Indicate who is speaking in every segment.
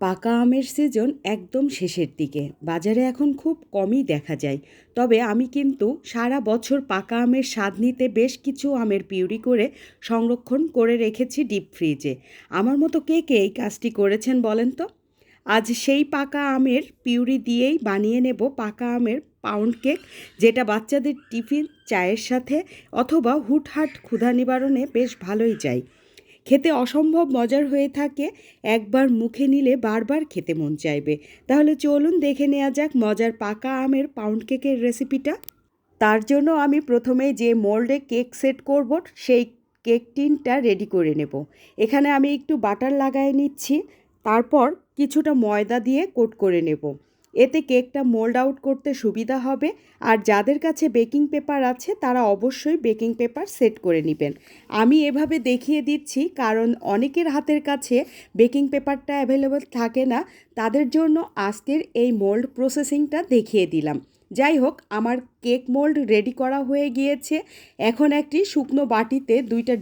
Speaker 1: পাকা আমের সিজন একদম শেষের দিকে। বাজারে এখন খুব কমই দেখা যায়। তবে আমি কিন্তু সারা বছর পাকা আমের স্বাদ নিতে বেশ কিছু আমের পিউরি করে সংরক্ষণ করে রেখেছি ডিপ ফ্রিজে আমার মতো কে কে এই কাজটি করেছেন বলেন তো? আজ সেই পাকা আমের পিউরি দিয়েই বানিয়ে নেব পাকা আমের পাউন্ড কেক যেটা বাচ্চাদের টিফিন, চায়ের সাথে অথবা হুটহাট ক্ষুধা নিবারণে বেশ ভালোই যায়। খেতে অসম্ভব মজার হয়ে থাকে, একবার মুখে নিলে বারবার খেতে মন চাইবে। তাহলে চলুন দেখে নেওয়া যাক মজার পাকা আমের পাউন্ড কেকের রেসিপিটা তার জন্য আমি প্রথমে যে মোল্ডে কেক সেট করব, সেই কেক টিনটা রেডি করে নেব। এখানে আমি একটু বাটার লাগায় নিচ্ছি, তারপর কিছুটা ময়দা দিয়ে কোট করে নেব। এতে কেকটা মোল্ড আউট করতে সুবিধা হবে। আর যাদের কাছে বেকিং পেপার আছে, তারা অবশ্যই বেকিং পেপার সেট করে নেবেন। আমি এভাবে দেখিয়ে দিচ্ছি, কারণ অনেকের হাতের কাছে বেকিং পেপারটা অ্যাভেলেবল থাকে না। তাদের জন্য আজকের এই মোল্ড প্রসেসিংটা দেখিয়ে দিলাম। যাই হোক, আমার কেক মোল্ড রেডি করা হয়ে গিয়েছে। এখন একটি শুকনো বাটিতে দুইটা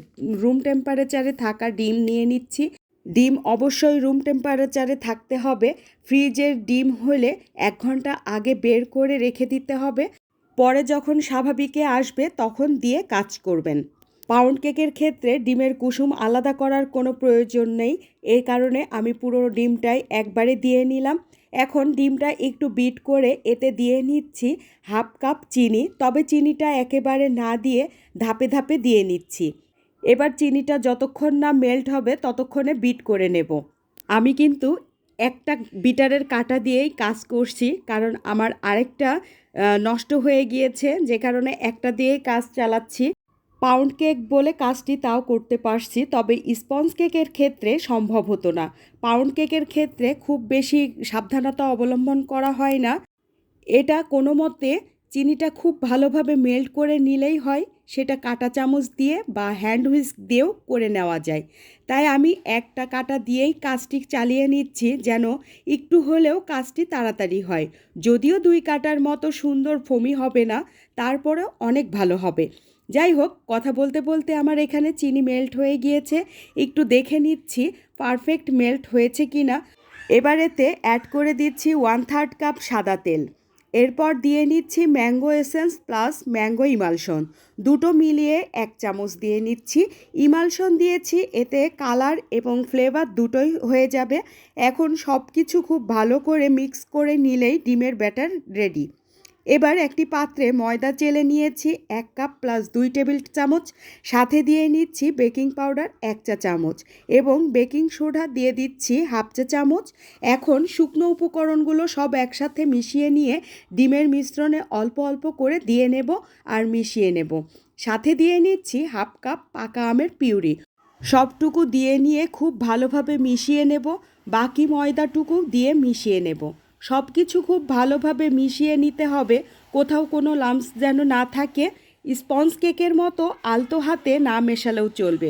Speaker 1: রুম টেম্পারেচারে থাকা ডিম নিয়ে নিচ্ছি। ডিম অবশ্যই রুম টেম্পারেচারে থাকতে হবে। ফ্রিজের ডিম হলে এক ঘণ্টা আগে বের করে রেখে দিতে হবে। পরে যখন স্বাভাবিকে আসবে, তখন দিয়ে কাজ করবেন। পাউন্ড কেকের ক্ষেত্রে ডিমের কুসুম আলাদা করার কোনো প্রয়োজন নেই। এই কারণে আমি পুরো ডিমটাই একবারে দিয়ে নিলাম। এখন ডিমটা একটু বিট করে এতে দিয়ে নিচ্ছি হাফ কাপ চিনি। তবে চিনিটা একেবারে না দিয়ে ধাপে ধাপে দিয়ে নিচ্ছি। এবার চিনিটা যতক্ষণ না মেল্ট হবে, ততক্ষণে বিট করে নেব। আমি কিন্তু একটা বিটারের কাটা দিয়েই কাজ করছি, কারণ আমার আরেকটা নষ্ট হয়ে গিয়েছে, যে কারণে একটা দিয়েই কাজ চালাচ্ছি। পাউন্ড কেক বলে কাজটি তাও করতে পারছি, তবে স্পঞ্জ কেকের ক্ষেত্রে সম্ভব হতো না। পাউন্ড কেকের ক্ষেত্রে খুব বেশি সাবধানতা অবলম্বন করা হয় না। এটা কোনো মতে চিনিটা খুব ভালোভাবে মেল্ট করে নিলেই হয়, সেটা কাটা চামচ দিয়ে বা হ্যান্ড হুইস্ক দিয়েও করে নেওয়া যায়। তাই আমি একটা কাটা দিয়েই কাজটি চালিয়ে নিচ্ছি যেন একটু হলেও কাজটি তাড়াতাড়ি হয়। যদিও দুই কাটার মতো সুন্দর ফমি হবে না, তারপরেও অনেক ভালো হবে। যাই হোক, কথা বলতে বলতে আমার এখানে চিনি মেল্ট হয়ে গিয়েছে, একটু দেখে নিচ্ছি পারফেক্ট মেল্ট হয়েছে কি না এবার এতে অ্যাড করে দিচ্ছি ওয়ান থার্ড কাপ সাদা তেল। এরপর দিয়ে নিচ্ছি mango essence plus mango emulsion. দুটো মিলিয়ে এক চামচ দিয়ে নিচ্ছি। ইমালশন দিয়েছি, এতে কালার এবং ফ্লেভার দুটোই হয়ে যাবে। এখন সব কিছু খুব ভালো করে মিক্স করে নিলেই ডিমের ব্যাটার রেডি। এবার একটি পাত্রে ময়দা চেলে নিয়েছি এক কাপ প্লাস দুই টেবিল চামচ। সাথে দিয়ে নিচ্ছি বেকিং পাউডার এক চা চামচ এবং বেকিং সোডা দিয়ে দিচ্ছি হাফ চা চামচ। এখন শুকনো উপকরণগুলো সব একসাথে মিশিয়ে নিয়ে ডিমের মিশ্রণে অল্প অল্প করে দিয়ে নেব আর মিশিয়ে নেব। সাথে দিয়ে নিচ্ছি হাফ কাপ পাকা আমের পিউরি। সবটুকু দিয়ে নিয়ে খুব ভালোভাবে মিশিয়ে নেব। বাকি ময়দাটুকু দিয়ে মিশিয়ে নেব। সব কিছু খুব ভালোভাবে মিশিয়ে নিতে হবে। কোথাও কোনো লাম্পস যেন না থাকে। স্পঞ্জ কেকের মতো আলতো হাতে না মেশালেও চলবে।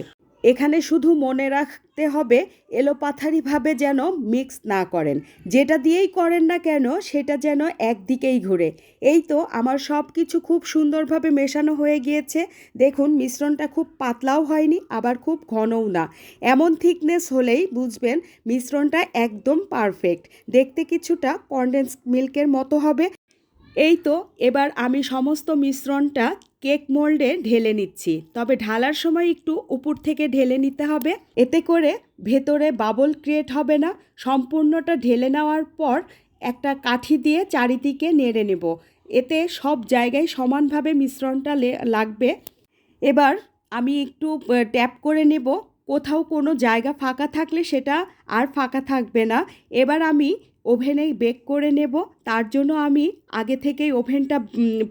Speaker 1: এখানে শুধু মনে রাখতে হবে এলোপাথারিভাবে যেন মিক্স না করেন। যেটা দিয়েই করেন না কেন, সেটা যেন একদিকেই ঘুরে। এই তো আমার সব কিছু খুব সুন্দরভাবে মেশানো হয়ে গিয়েছে। দেখুন, মিশ্রণটা খুব পাতলাও হয়নি, আবার খুব ঘনও না। এমন থিকনেস হলেই বুঝবেন, মিশ্রণটা একদম পারফেক্ট দেখতে কিছুটা কনডেন্স মিল্কের মতো হবে এই তো এবার আমি সমস্ত মিশ্রণটা কেক মোল্ডে ঢেলে নিচ্ছি। তবে ঢালার সময় একটু উপর থেকে ঢেলে নিতে হবে। এতে করে ভেতরে বাবল ক্রিয়েট হবে না। সম্পূর্ণটা ঢেলে নেওয়ার পর একটা কাঠি দিয়ে চারিদিকে নেড়ে নেব। এতে সব জায়গায় সমানভাবে মিশ্রণটা লাগবে। এবার আমি একটু ট্যাপ করে নেব। কোথাও কোনো জায়গা ফাঁকা থাকলে সেটা আর ফাঁকা থাকবে না। এবার আমি ওভেনে বেক করে নেব। তার জন্য আমি আগে থেকেই ওভেনটা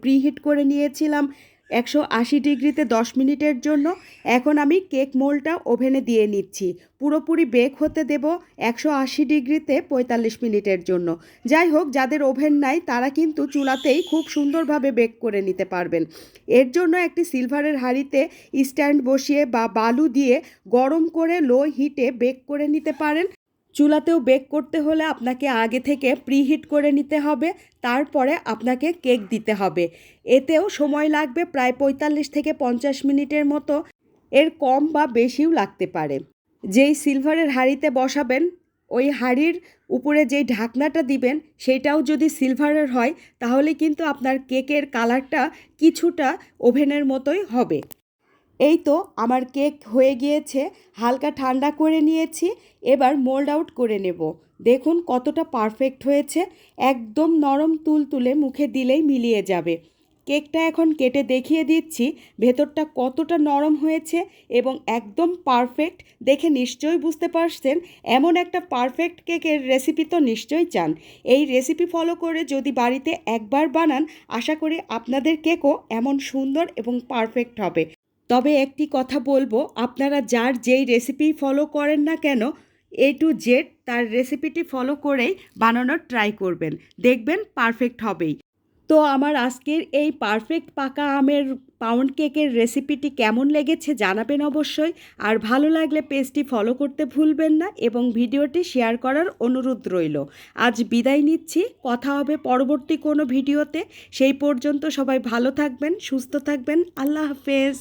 Speaker 1: প্রিহিট করে নিয়েছিলাম। একশো আশি ডিগ্রিতে দশ মিনিটের জন্য। এখন আমি কেক মোলটা ওভেনে দিয়ে নিচ্ছি। পুরোপুরি বেক হতে দেব একশো আশি ডিগ্রিতে পঁয়তাল্লিশ মিনিটের জন্য। যাই হোক, যাদের ওভেন নাই, তারা কিন্তু চুলাতেই খুব সুন্দরভাবে বেক করে নিতে পারবেন। এর জন্য একটি সিলভারের হাঁড়িতে স্ট্যান্ড বসিয়ে বা বালু দিয়ে গরম করে লো হিটে বেক করে নিতে পারেন। চুলাতেও বেক করতে হলে আপনাকে আগে থেকে প্রিহিট করে নিতে হবে, তারপরে আপনাকে কেক দিতে হবে। এতেও সময় লাগবে প্রায় পঁয়তাল্লিশ থেকে পঞ্চাশ মিনিটের মতো, এর কম বা বেশিও লাগতে পারে। যেই সিলভারের হাঁড়িতে বসাবেন, ওই হাঁড়ির উপরে যেই ঢাকনাটা দিবেন, সেটাও যদি সিলভারের হয়, তাহলে কিন্তু আপনার কেকের কালারটা কিছুটা ওভেনের মতোই হবে। এই তো আমার কেক হয়ে গিয়েছে, হালকা ঠান্ডা করে নিয়েছি, এবার মোল্ড আউট করে নেব। দেখুন কতটা পারফেক্ট হয়েছে, একদম নরম তুল তুলে মুখে দিলেই মিলিয়ে যাবে। কেকটা এখন কেটে দেখিয়ে দিচ্ছি, ভেতরটা কতটা নরম হয়েছে এবং একদম পারফেক্ট। দেখে নিশ্চয়ই বুঝতে পারছেন, এমন একটা পারফেক্ট কেকের রেসিপি তো নিশ্চয়ই চান। এই রেসিপি ফলো করে যদি বাড়িতে একবার বানান, আশা করি আপনাদের কেকও এমন সুন্দর এবং পারফেক্ট হবে। তবে একটি কথা বলব, আপনারা যার যেই রেসিপি ফলো করেন না কেন এ টু জেড তার রেসিপিটি ফলো করেই বানানোর ট্রাই করবেন। দেখবেন পারফেক্ট হবেই। তো আমার আজকের এই পারফেক্ট পাকা আমের পাউন্ড কেকের রেসিপিটি কেমন লেগেছে জানাবেন অবশ্যই। আর ভালো লাগলে পেজটি ফলো করতে ভুলবেন না এবং ভিডিওটি শেয়ার করার অনুরোধ রইল। আজ বিদায় নিচ্ছি, কথা হবে পরবর্তী কোনো ভিডিওতে। সেই পর্যন্ত সবাই ভালো থাকবেন, সুস্থ থাকবেন, আল্লাহ হাফেজ।